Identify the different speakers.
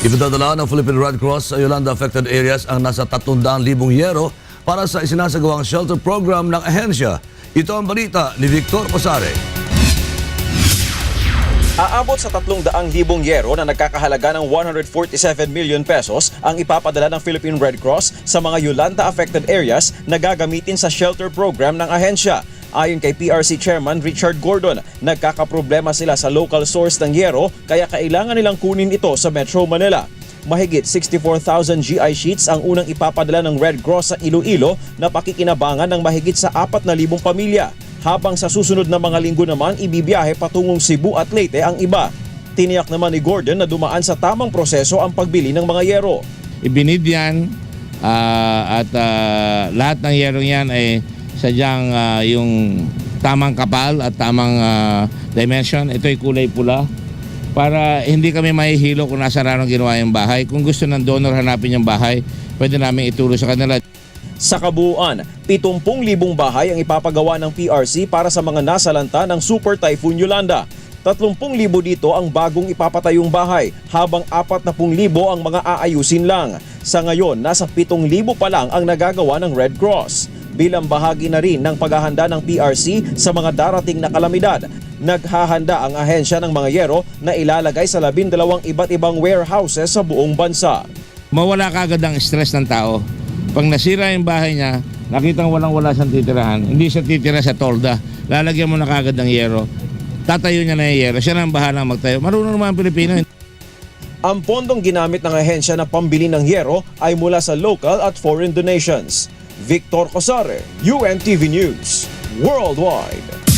Speaker 1: Ipinadala ng Philippine Red Cross sa Yolanda affected areas ang nasa 300,000 yero para sa isinasagawang shelter program ng ahensya. Ito ang balita ni Victor Cosare.
Speaker 2: Aabot sa 300,000 yero na nagkakahalaga ng 147 million pesos ang ipapadala ng Philippine Red Cross sa mga Yolanda affected areas na gagamitin sa shelter program ng ahensya. Ayon kay PRC Chairman Richard Gordon, nagkakaproblema sila sa local source ng yero kaya kailangan nilang kunin ito sa Metro Manila. Mahigit 64,000 GI sheets ang unang ipapadala ng Red Cross sa Iloilo na pakikinabangan ng mahigit sa 4,000 pamilya. Habang sa susunod na mga linggo naman, ibibiyahe patungong Cebu at Leyte ang iba. Tiniyak naman ni Gordon na dumaan sa tamang proseso ang pagbili ng mga yero.
Speaker 3: ibinid yan ah, at ah, lahat ng yerong yan ay sadyang ah, yung tamang kapal at tamang ah, dimension. Ito ay kulay pula para hindi kami mahihilo kung nasa ranong ginawa yung bahay. Kung gusto ng donor hanapin yung bahay, pwede namin ituro sa kanila.
Speaker 2: Sa kabuuan, 70,000 bahay ang ipapagawa ng PRC para sa mga nasalanta ng Super Typhoon Yolanda. 30,000 dito ang bagong ipapatayong bahay, habang 40,000 ang mga aayusin lang. Sa ngayon, nasa 7,000 pa lang ang nagagawa ng Red Cross. Bilang bahagi na rin ng paghahanda ng PRC sa mga darating na kalamidad, naghahanda ang ahensya ng mga yero na ilalagay sa labindalawang iba't ibang warehouses sa buong bansa.
Speaker 3: Mawala kagad ang stress ng tao. Pag nasira yung bahay niya, nakita walang wala siyang titirahan. Hindi siya titira sa tolda. Lalagyan mo na kagad ng yero. Tatayo niya na yung yero. Siya na ang bahala magtayo. Marunong naman ang Pilipino.
Speaker 2: Ang pondong ginamit ng ahensya na pambili ng yero ay mula sa local at foreign donations. Victor Cosare, UNTV News, Worldwide.